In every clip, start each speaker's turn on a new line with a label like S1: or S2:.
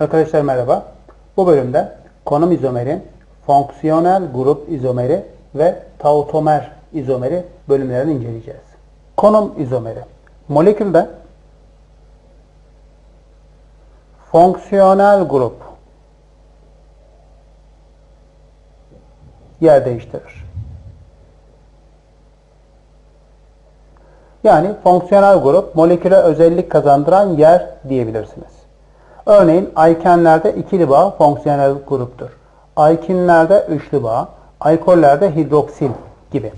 S1: Arkadaşlar merhaba. Bu bölümde konum izomeri, fonksiyonel grup izomeri ve tautomer izomeri bölümlerini inceleyeceğiz. Konum izomeri. Molekülde fonksiyonel grup yer değiştirir. Yani fonksiyonel grup moleküle özellik kazandıran yer diyebilirsiniz. Örneğin alkenlerde ikili bağ fonksiyonel gruptur. Alkinlerde üçlü bağ, alkollerde hidroksil gibi.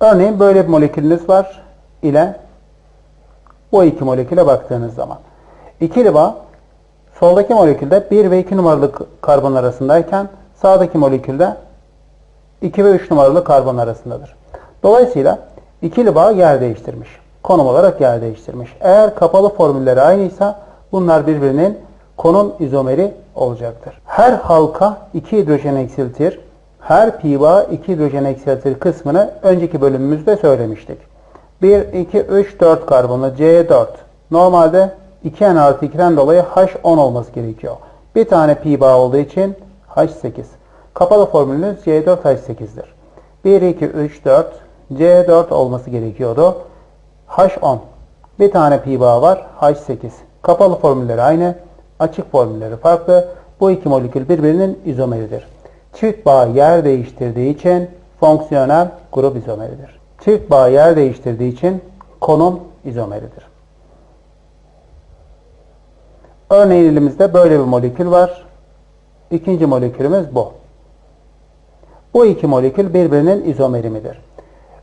S1: Örneğin böyle bir molekülünüz var ile bu iki moleküle baktığınız zaman. İkili bağ soldaki molekülde 1 ve 2 numaralı karbon arasındayken sağdaki molekülde 2 ve 3 numaralı karbon arasındadır. Dolayısıyla ikili bağ yer değiştirmiş. Konum olarak yer değiştirmiş. Eğer kapalı formülleri aynıysa bunlar birbirinin konum izomeri olacaktır. Her halka 2 hidrojen eksiltir. Her pi bağ 2 hidrojen eksiltir kısmını önceki bölümümüzde söylemiştik. 1, 2, 3, 4 karbonlu C4. Normalde 2N artı 2'den dolayı H10 olması gerekiyor. Bir tane pi bağ olduğu için H8. Kapalı formülünüz C4H8'dir. 1, 2, 3, 4 C4 olması gerekiyordu. H10. Bir tane pi bağ var. H8. Kapalı formülleri aynı. Açık formülleri farklı. Bu iki molekül birbirinin izomeridir. Çift bağ yer değiştirdiği için fonksiyonel grup izomeridir. Çift bağ yer değiştirdiği için konum izomeridir. Örneğin elimizde böyle bir molekül var. İkinci molekülümüz bu. Bu iki molekül birbirinin izomeri midir?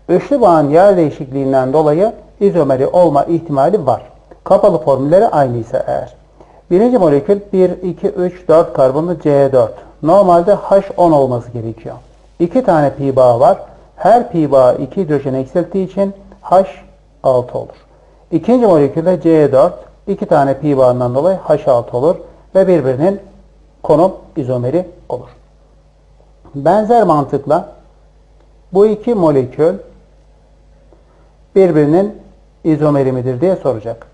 S1: Üçlü bağın yer değişikliğinden dolayı izomeri olma ihtimali var. Kapalı formülleri aynıysa eğer. Birinci molekül 1, 2, 3, 4 karbonlu C4. Normalde H10 olması gerekiyor. İki tane pi bağı var. Her pi bağı 2 hidrojen eksilttiği için H6 olur. İkinci molekülde C4 iki tane pi bağından dolayı H6 olur ve birbirinin konum izomeri olur. Benzer mantıkla bu iki molekül birbirinin izomeri midir diye soracak.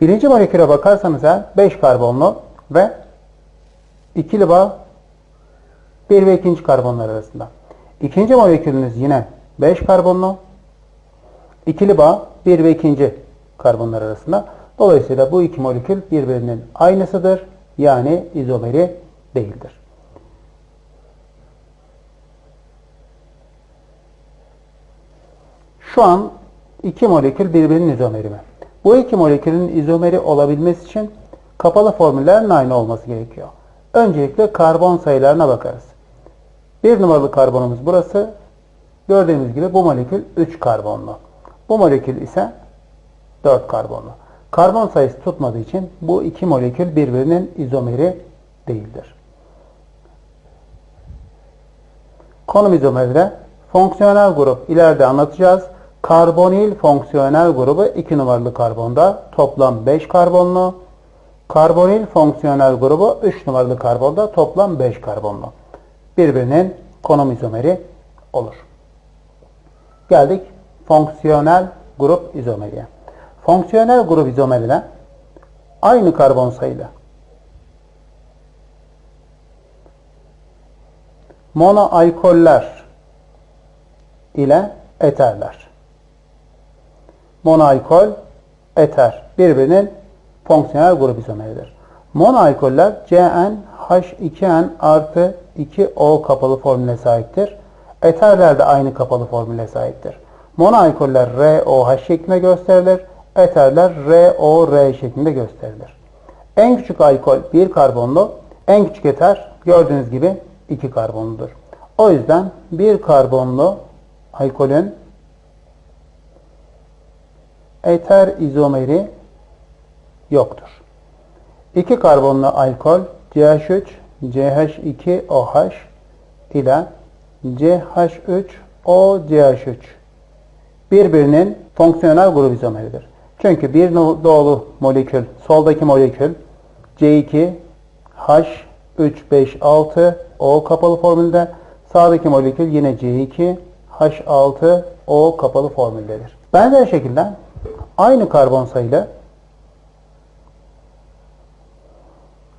S1: Birinci moleküle bakarsanız eğer 5 karbonlu ve ikili bağ 1 ve 2. karbonlar arasında. İkinci molekülünüz yine 5 karbonlu, ikili bağ 1 ve 2. karbonlar arasında. Dolayısıyla bu iki molekül birbirinin aynısıdır. Yani izomeri değildir. Şu an iki molekül birbirinin izomeri mi? Bu iki molekülün izomeri olabilmesi için kapalı formüllerin aynı olması gerekiyor. Öncelikle karbon sayılarına bakarız. Bir numaralı karbonumuz burası. Gördüğümüz gibi bu molekül 3 karbonlu. Bu molekül ise 4 karbonlu. Karbon sayısı tutmadığı için bu iki molekül birbirinin izomeri değildir. Konum izomeri fonksiyonel grup ileride anlatacağız. Karbonil fonksiyonel grubu 2 numaralı karbonda toplam 5 karbonlu. Karbonil fonksiyonel grubu 3 numaralı karbonda toplam 5 karbonlu. Birbirinin konum izomeri olur. Geldik fonksiyonel grup izomeriye. Fonksiyonel grup izomerine aynı karbon sayılı monoalkoller ile eterler. Monoalkol, eter birbirinin fonksiyonel grup izomeridir. Monoalkoller CnH2n artı 2O kapalı formüle sahiptir. Eterler de aynı kapalı formüle sahiptir. Monoalkoller ROH şeklinde gösterilir. Eterler ROR şeklinde gösterilir. En küçük alkol 1 karbonlu, en küçük eter gördüğünüz gibi 2 karbonludur. O yüzden 1 karbonlu alkolün eter izomeri yoktur. 2 karbonlu alkol CH3, CH2OH ile CH3OCH3 birbirinin fonksiyonel grup izomeridir. Çünkü bir doğulu molekül, soldaki molekül C2 H356 O kapalı formülde, sağdaki molekül yine C2 H6 O kapalı formüldedir. Benzer şekilde aynı karbon sayılı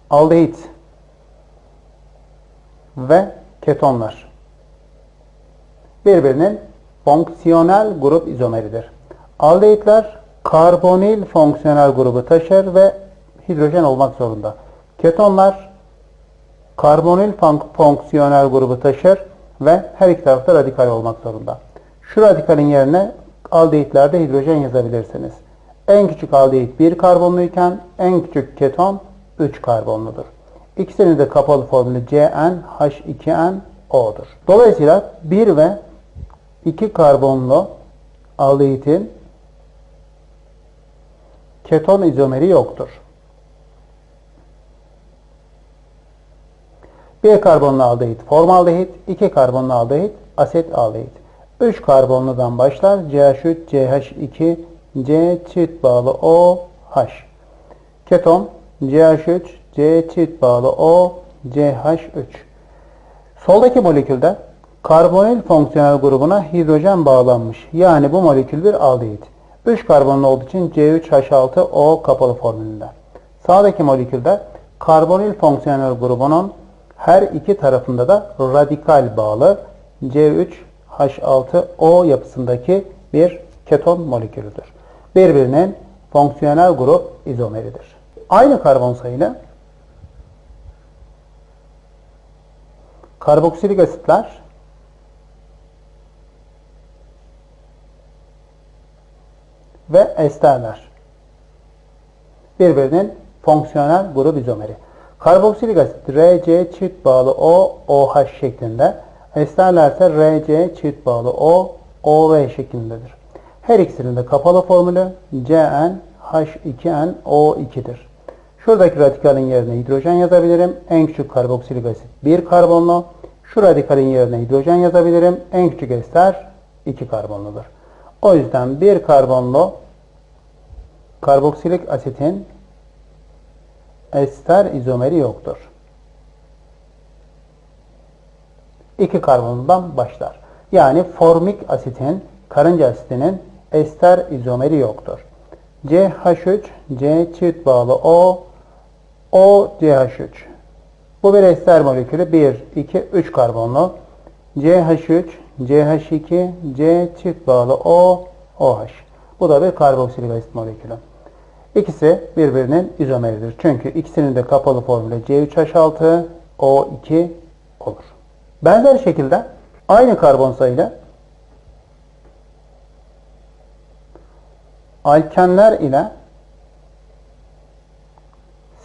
S1: aldehit ve ketonlar birbirinin fonksiyonel grup izomeridir. Aldehitler karbonil fonksiyonel grubu taşır ve hidrojen olmak zorunda. Ketonlar karbonil fonksiyonel grubu taşır ve her iki tarafta radikal olmak zorunda. Şu radikalin yerine aldehitlerde hidrojen yazabilirsiniz. En küçük aldehit 1 karbonluyken en küçük keton 3 karbonludur. İkisinin de kapalı formülü CnH2nO'dur. Dolayısıyla 1 ve 2 karbonlu aldehitin keton izomeri yoktur. 1 karbonlu aldehit formaldehit, 2 karbonlu aldehit aset aldehit. 3 karbonludan başlar CH3, CH2, C çift bağlı O, H. Keton CH3, C çift bağlı O, CH3. Soldaki molekülde karbonil fonksiyonel grubuna hidrojen bağlanmış. Yani bu molekül bir aldehit. 3 karbonlu olduğu için C3H6O kapalı formülünde. Sağdaki molekülde karbonil fonksiyonel grubunun her iki tarafında da radikal bağlı C3H6O yapısındaki bir keton molekülüdür. Birbirinin fonksiyonel grup izomeridir. Aynı karbon sayılı karboksilik asitler ve esterler. Birbirinin fonksiyonel grup izomeri. Karboksilik asit RC çift bağlı O, OH şeklinde. Esterler ise RC çift bağlı O, OV şeklindedir. Her ikisinin de kapalı formülü CnH2nO2'dir. Şuradaki radikalin yerine hidrojen yazabilirim. En küçük karboksilik asit 1 karbonlu. Şu radikalin yerine hidrojen yazabilirim. En küçük ester 2 karbonludur. O yüzden 1 karbonlu karboksilik asitin ester izomeri yoktur. 2 karbonundan başlar. Yani formik asitin, karınca asitinin ester izomeri yoktur. CH3, C çift bağlı O, O CH3. Bu bir ester molekülü 1, 2, 3 karbonlu. CH3, CH2, C çift bağlı O, OH. Bu da bir karboksilik asit molekülü. İkisi birbirinin izomeridir. Çünkü ikisinin de kapalı formülü C3H6, O2 olur. Benzer şekilde aynı karbon sayıyla alkenler ile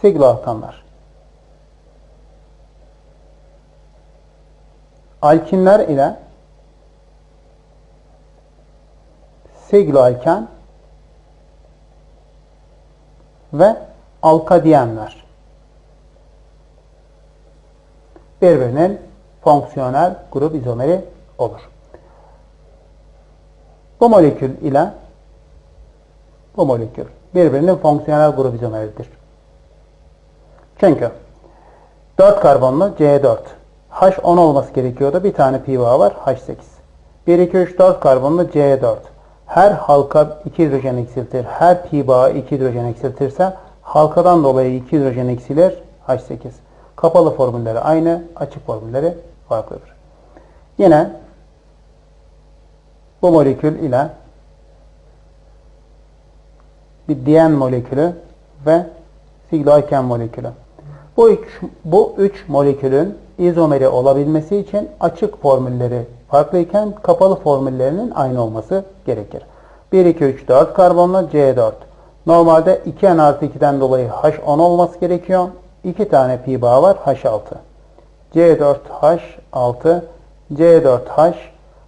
S1: sigloalkanlar. Alkinler ile sigloalken ve alkadiyenler. Birbirinin fonksiyonel grup izomeri olur. Bu molekül ile bu molekül birbirinin fonksiyonel grup izomeridir. Çünkü 4 karbonlu C4 H10 olması gerekiyordu. Bir tane pi bağı var H8. 1, 2, 3, 4 karbonlu C4 her halka 2 hidrojen eksiltir. Her pi bağı 2 hidrojen eksiltirse halkadan dolayı 2 hidrojen eksilir H8. Kapalı formülleri aynı, açık formülleri farklıdır. Yine bu molekül ile bir diyen molekülü ve sigloiken molekülü. Bu üç, bu üç molekülün izomeri olabilmesi için açık formülleri farklıyken kapalı formüllerinin aynı olması gerekir. 1, 2, 3, 4 karbonlu C4. Normalde 2N artı 2'den dolayı H10 olması gerekiyor. 2 tane pi bağı var H6. C4H6 C4H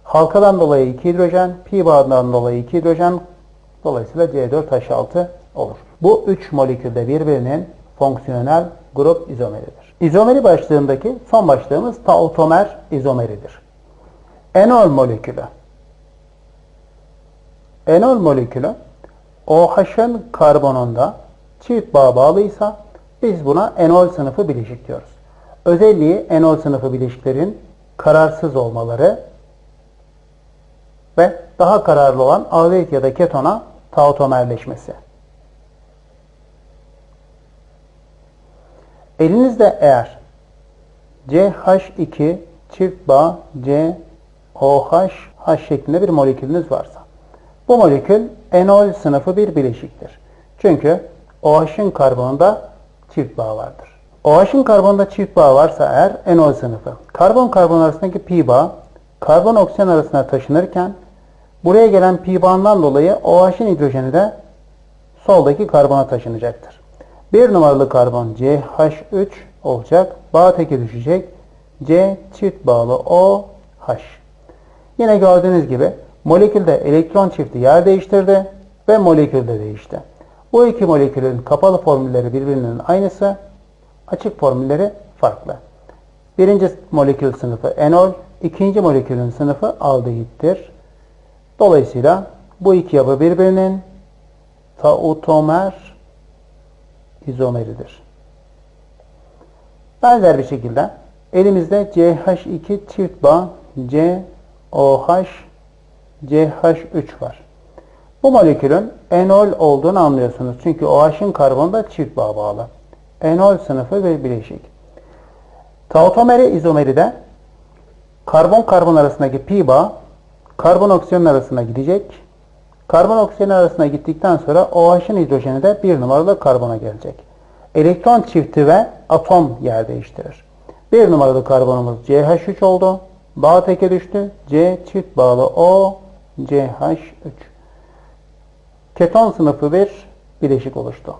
S1: halkadan dolayı 2 hidrojen, pi bağından dolayı 2 hidrojen dolayısıyla C4H6 olur. Bu 3 molekülde birbirinin fonksiyonel grup izomeridir. İzomeri başlığındaki son başlığımız tautomer izomeridir. Enol molekülü. Enol molekülü OH'ın karbonunda çift bağ bağlıysa biz buna enol sınıfı bileşik diyoruz. Özelliği enol sınıfı bileşiklerin kararsız olmaları ve daha kararlı olan aldehit ya da ketona tautomerleşmesi. Elinizde eğer CH2 çift bağ COH H şeklinde bir molekülünüz varsa bu molekül enol sınıfı bir bileşiktir. Çünkü OH'ın karbonunda çift bağ vardır. OH'ın karbonunda çift bağ varsa eğer enol sınıfı. Karbon karbon arasındaki pi bağ karbon oksijen arasına taşınırken buraya gelen pi bağından dolayı OH'ın hidrojeni de soldaki karbona taşınacaktır. Bir numaralı karbon CH3 olacak. Bağ teki düşecek. C çift bağlı OH. Yine gördüğünüz gibi molekülde elektron çifti yer değiştirdi ve molekül de değişti. Bu iki molekülün kapalı formülleri birbirinin aynısı, açık formülleri farklı. Birinci molekül sınıfı enol, ikinci molekülün sınıfı aldehittir. Dolayısıyla bu iki yapı birbirinin tautomer izomeridir. Benzer bir şekilde elimizde CH2 çift bağ COH CH3 var. Bu molekülün enol olduğunu anlıyorsunuz. Çünkü OH'ın karbonda çift bağ bağlı. Enol sınıfı ve bileşik. Tautomeri izomeri de karbon karbon arasındaki pi bağ karbon oksijen arasına gidecek. Karbon oksijen arasına gittikten sonra OH'ın hidrojeni de bir numaralı karbona gelecek. Elektron çifti ve atom yer değiştirir. Bir numaralı karbonumuz CH3 oldu. Bağ teke düştü. C çift bağlı O CH3. Keton sınıfı bir bileşik oluştu.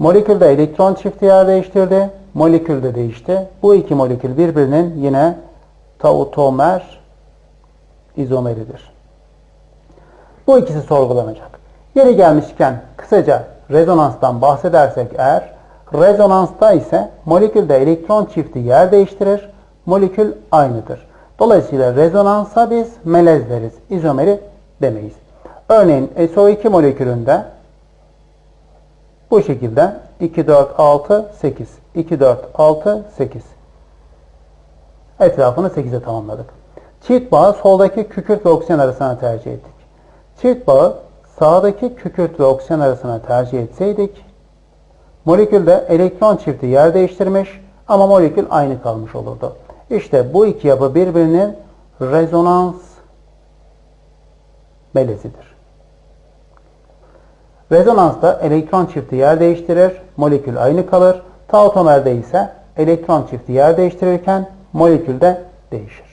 S1: Molekülde elektron çifti yer değiştirdi. Molekül de değişti. Bu iki molekül birbirinin yine tautomer izomeridir. Bu ikisi sorgulanacak. Yeri gelmişken kısaca rezonanstan bahsedersek eğer rezonansta ise molekülde elektron çifti yer değiştirir. Molekül aynıdır. Dolayısıyla rezonansa biz melez deriz. İzomeri demeyiz. Örneğin SO2 molekülünde bu şekilde 2, 4, 6, 8. 2, 4, 6, 8. Etrafını 8'e tamamladık. Çift bağı soldaki kükürt ve oksijen arasına tercih ettik. Çift bağı sağdaki kükürt ve oksijen arasına tercih etseydik molekülde elektron çifti yer değiştirmiş ama molekül aynı kalmış olurdu. İşte bu iki yapı birbirinin rezonans melezidir. Rezonansta elektron çifti yer değiştirir, molekül aynı kalır. Tautomerde ise elektron çifti yer değiştirirken molekül de değişir.